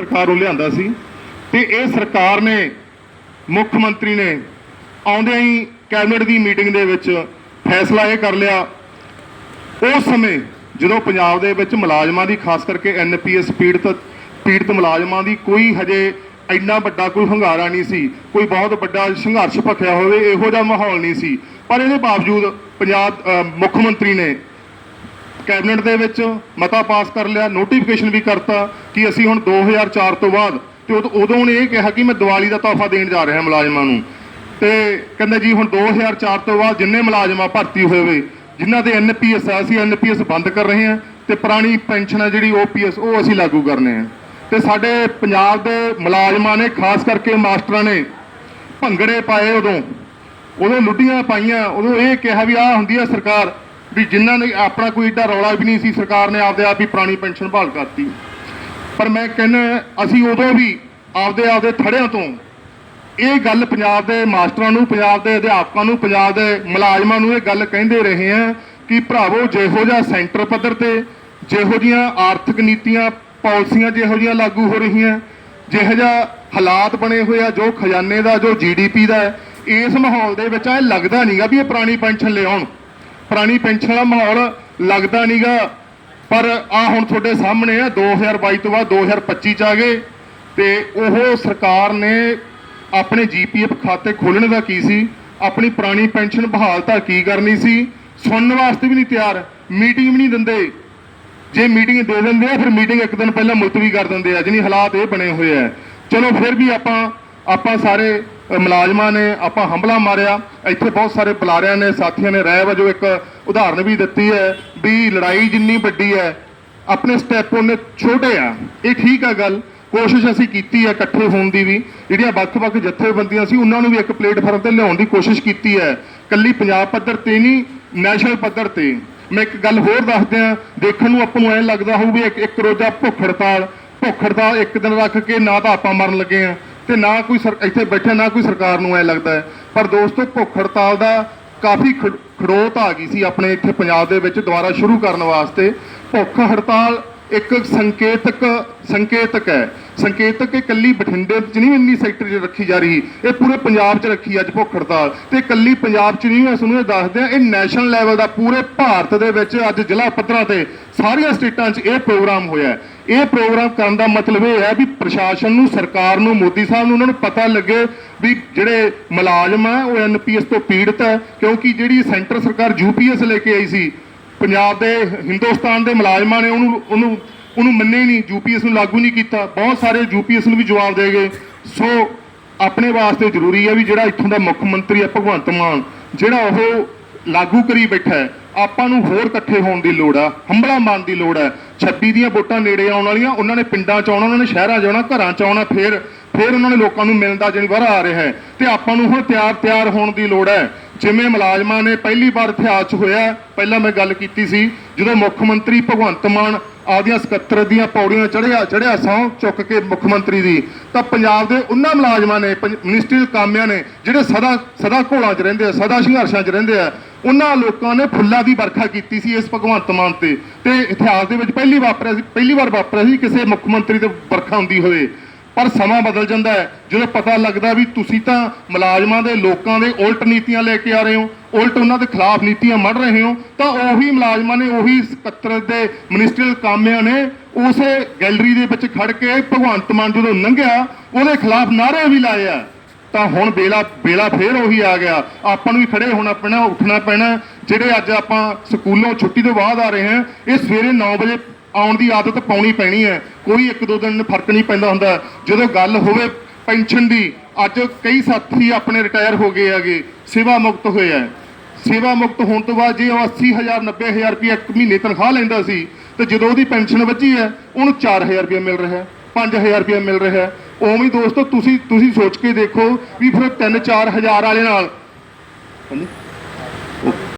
ਸਰਕਾਰ ਨੂੰ ਲਿਆਂਦਾ ਸੀ ਤੇ ਇਹ ਸਰਕਾਰ ਨੇ, ਮੁੱਖ ਮੰਤਰੀ ਨੇ ਆਉਂਦਿਆਂ ਹੀ ਕੈਬਨਿਟ ਦੀ ਮੀਟਿੰਗ ਦੇ ਵਿੱਚ ਫੈਸਲਾ ਇਹ ਕਰ ਲਿਆ। ਉਸ ਸਮੇਂ ਜਦੋਂ ਪੰਜਾਬ ਦੇ ਵਿੱਚ ਮੁਲਾਜ਼ਮਾਂ ਦੀ, ਖਾਸ ਕਰਕੇ ਐਨਪੀਐਸ ਪੀੜਤ ਪੀੜਤ ਮੁਲਾਜ਼ਮਾਂ ਦੀ ਕੋਈ ਹਜੇ ਇੰਨਾ ਵੱਡਾ ਕੋਈ ਹੰਗਾਰਾ ਨਹੀਂ ਸੀ, ਕੋਈ ਬਹੁਤ ਵੱਡਾ ਸੰਘਰਸ਼ ਭਖਿਆ ਹੋਵੇ, ਇਹੋ ਜਿਹਾ ਮਾਹੌਲ ਨਹੀਂ ਸੀ। ਪਰ ਇਹਦੇ ਬਾਵਜੂਦ ਪੰਜਾਬ ਮੁੱਖ ਮੰਤਰੀ ਨੇ ਕੈਬਨਿਟ ਦੇ ਵਿੱਚ ਮਤਾ ਪਾਸ ਕਰ ਲਿਆ ਨੋਟੀਫਿਕੇਸ਼ਨ ਵੀ ਕਰਤਾ ਕਿ ਅਸੀਂ ਹੁਣ 2004 ਤੋਂ ਬਾਅਦ, ਤੇ ਉਦੋਂ- ਉਦੋਂ ਉਹਨੇ ਇਹ ਕਿਹਾ ਕਿ ਮੈਂ ਦੀਵਾਲੀ ਦਾ ਤੋਹਫਾ ਦੇਣ ਜਾ ਰਿਹਾ ਮੁਲਾਜ਼ਮਾਂ ਨੂੰ। ਤੇ ਕਹਿੰਦਾ ਜੀ ਹੁਣ 2004 ਤੋਂ ਬਾਅਦ ਜਿੰਨੇ ਮੁਲਾਜ਼ਮਾਂ ਭਰਤੀ ਹੋਏ ਹੋਏ, ਜਿਨ੍ਹਾਂ ਦੇ ਐਨਪੀਐਸ ਆ, ਅਸੀਂ ਐਨਪੀਐਸ ਬੰਦ ਕਰ ਰਹੇ ਹਾਂ ਤੇ ਪੁਰਾਣੀ ਪੈਨਸ਼ਨ ਆ ਜਿਹੜੀ ਓਪੀਐਸ ਉਹ ਅਸੀਂ ਲਾਗੂ ਕਰਨੇ ਆ ਤੇ ਸਾਡੇ ਪੰਜਾਬ ਦੇ ਮੁਲਾਜ਼ਮਾਂ ਨੇ, ਖਾਸ ਕਰਕੇ ਮਾਸਟਰਾਂ ਨੇ ਭੰਗੜੇ ਪਾਏ ਉਦੋਂ ਉਦੋਂ ਲੁੱਡੀਆਂ ਪਾਈਆਂ, ਉਦੋਂ ਇਹ ਕਿਹਾ ਵੀ ਆਹ ਹੁੰਦੀ ਆ ਸਰਕਾਰ ਵੀ ਜਿਨ੍ਹਾਂ ਨੇ ਆਪਣਾ ਕੋਈ ਏਡਾ ਰੌਲਾ ਵੀ ਨਹੀਂ ਸੀ, ਸਰਕਾਰ ਨੇ ਆਪਦੇ ਆਪ ਹੀ ਪੁਰਾਣੀ ਪੈਨਸ਼ਨ ਬਹਾਲ ਕਰਤੀ। ਪਰ ਮੈਂ ਕਹਿੰਦਾ, ਅਸੀਂ ਉਦੋਂ ਵੀ ਆਪਦੇ ਆਪਦੇ ਥੜਿਆਂ ਤੋਂ ਇਹ ਗੱਲ ਪੰਜਾਬ ਦੇ ਮਾਸਟਰਾਂ ਨੂੰ, ਪੰਜਾਬ ਦੇ ਅਧਿਆਪਕਾਂ ਨੂੰ, ਪੰਜਾਬ ਦੇ ਮੁਲਾਜ਼ਮਾਂ ਨੂੰ ਇਹ ਗੱਲ ਕਹਿੰਦੇ ਰਹੇ ਆ ਕਿ ਭਰਾਵੋ, ਜਿਹੋ ਜਿਹਾ ਸੈਂਟਰ ਪੱਧਰ ਤੇ ਜਿਹੋ ਜੀਆਂ ਆਰਥਿਕ ਨੀਤੀਆਂ, ਪਾਲਿਸੀਆਂ ਜਿਹੋ ਜੀਆਂ ਲਾਗੂ ਹੋ ਰਹੀਆਂ, ਜਿਹੋ ਜਿਹਾ ਹਾਲਾਤ ਬਣੇ ਹੋਏ ਆ, ਜੋ ਖਜ਼ਾਨੇ ਦਾ, ਜੋ ਜੀਡੀਪੀ ਦਾ ਇਸ ਮਾਹੌਲ ਦੇ ਵਿੱਚ ਇਹ ਲੱਗਦਾ ਨਹੀਂਗਾ ਵੀ ਇਹ ਪੁਰਾਣੀ ਪੈਨਸ਼ਨ ਲਿਆਉਣ। ਪੁਰਾਣੀ ਪੈਨਸ਼ਨ ਦਾ ਮਾਹੌਲ ਲੱਗਦਾ ਨਹੀਂਗਾ ਪਰ ਆ ਹੁਣ ਤੁਹਾਡੇ ਸਾਹਮਣੇ ਆ 2022 ਤੋਂ ਬਾਅਦ 2025 ਚ ਆ ਗਏ। ਤੇ ਉਹ ਸਰਕਾਰ ਨੇ ਆਪਣੇ ਜੀਪੀਐਫ ਖਾਤੇ ਖੋਲਣ ਦਾ ਕੀ ਸੀ? ਆਪਣੀ ਪੁਰਾਣੀ ਪੈਨਸ਼ਨ ਬਹਾਲਤਾ ਕੀ ਕਰਨੀ ਸੀ? ਸੁਣਨ ਵਾਸਤੇ ਵੀ ਨਹੀਂ ਤਿਆਰ, ਮੀਟਿੰਗ ਵੀ ਨਹੀਂ ਦਿੰਦੇ। ਜੇ ਮੀਟਿੰਗ ਦੇ ਦਿੰਦੇ ਆ, ਫਿਰ ਮੀਟਿੰਗ ਇੱਕ ਦਿਨ ਪਹਿਲਾਂ ਮੁਲਤਵੀ ਕਰ ਦਿੰਦੇ ਆ। ਜਿਹਨੀ ਹਾਲਾਤ ਇਹ ਬਣੇ ਹੋਏ ਆ। ਚਲੋ ਫਿਰ ਵੀ ਆਪਾਂ ਆਪਾਂ ਸਾਰੇ ਮੁਲਾਜ਼ਮਾਂ ਨੇ ਆਪਾਂ ਹੰਬਲਾ ਮਾਰਿਆ। ਇੱਥੇ ਬਹੁਤ ਸਾਰੇ ਬੁਲਾਰਿਆਂ ਨੇ, ਸਾਥੀਆਂ ਨੇ ਰਹਿ ਵਜੋਂ ਇੱਕ ਉਦਾਹਰਨ ਵੀ ਦਿੱਤੀ ਹੈ ਵੀ ਲੜਾਈ ਜਿੰਨੀ ਵੱਡੀ ਹੈ, ਆਪਣੇ ਸਟੈਪ ਉਹਨੇ ਛੋਟੇ ਆ। ਇਹ ਠੀਕ ਆ ਗੱਲ। ਕੋਸ਼ਿਸ਼ ਅਸੀਂ ਕੀਤੀ ਹੈ ਇਕੱਠੇ ਹੋਣ ਦੀ ਵੀ। ਜਿਹੜੀਆਂ ਵੱਖ-ਵੱਖ ਜਥੇਬੰਦੀਆਂ ਸੀ, ਉਹਨਾਂ ਨੂੰ ਵੀ ਇੱਕ ਪਲੇਟਫਾਰਮ ਤੇ ਲਿਆਉਣ ਦੀ ਕੋਸ਼ਿਸ਼ ਕੀਤੀ ਹੈ। ਕੱਲੀ ਪੰਜਾਬ ਪੱਧਰ ਤੇ ਨਹੀਂ ਨੈਸ਼ਨਲ ਪੱਧਰ ਤੇ। ਮੈਂ ਇੱਕ ਗੱਲ ਹੋਰ ਦੱਸਦਿਆਂ, ਦੇਖਣ ਨੂੰ ਆਪਾਂ ਨੂੰ ਐਂ ਲੱਗਦਾ ਹੋਊ ਵੀ ਇੱਕ ਇੱਕ ਰੋਜ਼ਾ ਭੁੱਖ ਹੜਤਾਲ ਭੁੱਖ ਹੜਤਾਲ ਇੱਕ ਦਿਨ ਰੱਖ ਕੇ ਨਾ ਤਾਂ ਆਪਾਂ ਮਰਨ ਲੱਗੇ ਆ। ਤੇ ਨਾ ਕੋਈ ਸਰ- ਇੱਥੇ ਬੈਠੇ ਨਾ ਕੋਈ ਸਰਕਾਰ ਨੂੰ ਐ ਲੱਗਦਾ ਹੈ। ਪਰ ਦੋਸਤੋ ਭੁੱਖ ਹੜਤਾਲ ਦਾ ਕਾਫੀ ਖੜੋਤ ਆ ਗਈ ਸੀ ਆਪਣੇ ਇੱਥੇ ਪੰਜਾਬ ਦੇ ਵਿੱਚ ਦੁਬਾਰਾ ਸ਼ੁਰੂ ਕਰਨ ਵਾਸਤੇ। ਭੁੱਖ ਹੜਤਾਲ ਇੱਕ ਸੰਕੇਤਕ ਸੰਕੇਤਕ ਹੈ। ਸੰਕੇਤਕ ਇਕੱਲੀ ਬਠਿੰਡੇ 'ਚ ਨਹੀਂ, ਇੰਨੀ ਸੈਕਟਰ 'ਚ ਰੱਖੀ ਜਾ ਰਹੀ। ਇਹ ਪੂਰੇ ਪੰਜਾਬ 'ਚ ਰੱਖੀ ਅੱਜ ਭੁੱਖ ਹੜਤਾਲ। ਤੇ ਇਕੱਲੀ ਪੰਜਾਬ 'ਚ ਨਹੀਂ, ਮੈਂ ਇਹ ਦੱਸਦੇ ਆ ਇਹ ਨੈਸ਼ਨਲ ਲੈਵਲ ਦਾ ਪੂਰੇ ਭਾਰਤ ਦੇ ਵਿੱਚ ਅੱਜ ਜ਼ਿਲ੍ਹਾ ਪੱਧਰਾਂ ਤੇ ਸਾਰੀਆਂ ਸਟੇਟਾਂ 'ਚ ਇਹ ਪ੍ਰੋਗਰਾਮ ਹੋਇਆ ਇਹ ਪ੍ਰੋਗਰਾਮ ਕਰਨ ਦਾ ਮਤਲਬ ਇਹ ਹੈ ਵੀ ਪ੍ਰਸ਼ਾਸਨ ਨੂੰ, ਸਰਕਾਰ ਨੂੰ, ਮੋਦੀ ਸਾਹਿਬ ਨੂੰ ਉਹਨਾਂ ਨੂੰ ਪਤਾ ਲੱਗੇ ਵੀ ਜਿਹੜੇ ਮੁਲਾਜ਼ਮ ਆ, ਉਹ ਐਨਪੀਐਸ ਤੋਂ ਪੀੜਤ ਹੈ, ਕਿਉਂਕਿ ਜਿਹੜੀ ਸੈਂਟਰ ਸਰਕਾਰ ਯੂਪੀਐਸ ਲੈ ਕੇ ਆਈ ਸੀ ਪੰਜਾਬ ਦੇ, ਹਿੰਦੁਸਤਾਨ ਦੇ ਮੁਲਾਜ਼ਮਾਂ ਨੇ ਉਹਨੂੰ ਉਹਨੂੰ ਉਹਨੂੰ ਮੰਨੇ ਹੀ ਨਹੀਂ ਯੂਪੀਐਸ ਨੂੰ ਲਾਗੂ ਨਹੀਂ ਕੀਤਾ। ਬਹੁਤ ਸਾਰੇ ਯੂਪੀਐਸ ਨੂੰ ਵੀ ਜਵਾਬ ਦੇ ਗਏ। ਸੋ ਆਪਣੇ ਵਾਸਤੇ ਜ਼ਰੂਰੀ ਹੈ ਵੀ ਜਿਹੜਾ ਇੱਥੋਂ ਦਾ ਮੁੱਖ ਮੰਤਰੀ ਹੈ, ਭਗਵੰਤ ਮਾਨ, ਜਿਹੜਾ ਉਹ ਲਾਗੂ ਕਰੀ ਬੈਠਾ ਹੈ, ਆਪਾਂ ਨੂੰ ਹੋਰ ਇਕੱਠੇ ਹੋਣ ਦੀ ਲੋੜ ਆ ਹੰਬਲਾ ਮਾਰਨ ਦੀ ਲੋੜ ਹੈ 26 ਦੀਆਂ ਵੋਟਾਂ ਨੇੜੇ ਆਉਣ ਵਾਲੀਆਂ, ਉਹਨਾਂ ਨੇ ਪਿੰਡਾਂ 'ਚ ਆਉਣਾ, ਉਹਨਾਂ ਨੇ ਸ਼ਹਿਰਾਂ 'ਚ ਆਉਣਾ, ਘਰਾਂ 'ਚ ਆਉਣਾ, ਫੇਰ ਫੇਰ ਉਹਨਾਂ ਨੇ ਲੋਕਾਂ ਨੂੰ ਮਿਲਣ ਦਾ ਜਿਹੜੀ ਆ ਰਿਹਾ ਹੈ। ਤੇ ਆਪਾਂ ਨੂੰ ਹੁਣ ਤਿਆਰ ਤਿਆਰ ਹੋਣ ਦੀ ਲੋੜ ਹੈ। ਜਿਵੇਂ ਮੁਲਾਜ਼ਮਾਂ ਨੇ ਪਹਿਲੀ ਵਾਰ ਇਤਿਹਾਸ 'ਚ ਹੋਇਆ, ਪਹਿਲਾਂ ਮੈਂ ਗੱਲ ਕੀਤੀ ਸੀ, ਜਦੋਂ ਮੁੱਖ ਮੰਤਰੀ ਭਗਵੰਤ ਮਾਨ ਆਪਦੀਆਂ 77 ਦੀਆਂ ਪੌੜੀਆਂ ਚੜ੍ਹਿਆ ਚੜਿਆ ਸਹੁੰ ਚੁੱਕ ਕੇ ਮੁੱਖ ਮੰਤਰੀ ਦੀ, ਤਾਂ ਪੰਜਾਬ ਦੇ ਉਹਨਾਂ ਮੁਲਾਜ਼ਮਾਂ ਨੇ ਪੰਜ- ਮਿਨਿਸਟਰੀ ਕਾਮਿਆਂ ਨੇ, ਜਿਹੜੇ ਸਦਾ ਸਦਾ ਘੋਲਾਂ 'ਚ ਰਹਿੰਦੇ ਆ, ਸਦਾ ਸੰਘਰਸ਼ਾਂ 'ਚ ਰਹਿੰਦੇ ਆ, ਉਹਨਾਂ ਲੋਕਾਂ ਨੇ ਫੁੱਲਾਂ ਦੀ ਵਰਖਾ ਕੀਤੀ ਸੀ ਇਸ ਭਗਵੰਤ ਮਾਨ ਤੇ। ਤੇ ਇਤਿਹਾਸ ਦੇ ਵਿੱਚ ਪਹਿਲੀ ਵਾਪਰਿਆ ਸੀ, ਪਹਿਲੀ ਵਾਰ ਵਾਪਰਿਆ ਸੀ ਕਿਸੇ ਮੁੱਖ ਮੰਤਰੀ ਤੇ ਵਰਖਾ ਹੁੰਦੀ ਹੋਵੇ। ਪਰ ਸਮਾਂ ਬਦਲ ਜਾਂਦਾ ਹੈ। ਜਦੋਂ ਪਤਾ ਲੱਗਦਾ ਵੀ ਤੁਸੀਂ ਤਾਂ ਮੁਲਾਜ਼ਮਾਂ ਦੇ ਲੋਕਾਂ ਦੇ ਉਲਟ ਨੀਤੀਆਂ ਲੈ ਕੇ ਆ ਰਹੇ ਹੋ, ਉਲਟ ਉਹਨਾਂ ਦੇ ਖਿਲਾਫ ਨੀਤੀਆਂ ਮੜ ਰਹੇ ਹੋ, ਤਾਂ ਉਹੀ ਮੁਲਾਜ਼ਮਾਂ ਨੇ, ਉਹੀ 77 ਦੇ ਮਿਨਿਸਟਰੀਅਲ ਕਾਮਿਆਂ ਨੇ ਉਸੇ ਗੈਲਰੀ ਦੇ ਵਿੱਚ ਖੜ ਕੇ ਭਗਵੰਤ ਮਾਨ ਜਦੋਂ ਲੰਘਿਆ ਉਹਦੇ ਖਿਲਾਫ ਨਾਅਰੇ ਵੀ ਲਾਏ ਆ। ਤਾਂ ਹੁਣ ਬੇਲਾ ਬੇਲਾ ਫੇਰ ਉਹੀ ਆ ਗਿਆ। ਆਪਾਂ ਨੂੰ ਵੀ ਖੜੇ ਹੋਣਾ ਪੈਣਾ, ਉੱਠਣਾ ਪੈਣਾ। ਜਿਹੜੇ ਅੱਜ ਆਪਾਂ ਸਕੂਲੋਂ ਛੁੱਟੀ ਤੋਂ ਬਾਅਦ ਆ ਰਹੇ ਹਾਂ, ਇਹ ਸਵੇਰੇ 9 ਵਜੇ ਆਉਣ ਦੀ ਆਦਤ ਪਾਉਣੀ ਪੈਣੀ ਹੈ। ਕੋਈ ਇੱਕ ਦੋ ਦਿਨ ਫ਼ਰਕ ਨਹੀਂ ਪੈਂਦਾ ਹੁੰਦਾ। ਜਦੋਂ ਗੱਲ ਹੋਵੇ ਪੈਨਸ਼ਨ ਦੀ, ਅੱਜ ਕਈ ਸਾਥੀ ਆਪਣੇ ਰਿਟਾਇਰ ਹੋ ਗਏ ਹੈਗੇ, ਸੇਵਾ ਮੁਕਤ ਹੋਏ ਆ ਸੇਵਾ ਮੁਕਤ ਹੋਣ ਤੋਂ ਬਾਅਦ ਜੇ ਉਹ 80000 90000 ਰੁਪਏ ਇੱਕ ਮਹੀਨੇ ਤਨਖਾਹ ਲੈਂਦਾ ਸੀ, ਤੇ ਜਦੋਂ ਉਹਦੀ ਪੈਨਸ਼ਨ ਵੱਜੀ ਹੈ, ਉਹਨੂੰ 4000 ਰੁਪਏ ਮਿਲ ਰਿਹਾ ਹੈ 5000 ਰੁਪਏ ਮਿਲ ਰਿਹਾ ਹੈ। ਉਵੇਂ ਹੀ ਦੋਸਤੋ, ਤੁਸੀਂ ਤੁਸੀਂ ਸੋਚ ਕੇ ਦੇਖੋ ਵੀ ਫਿਰ 3-4000 ਵਾਲੇ ਨਾਲ।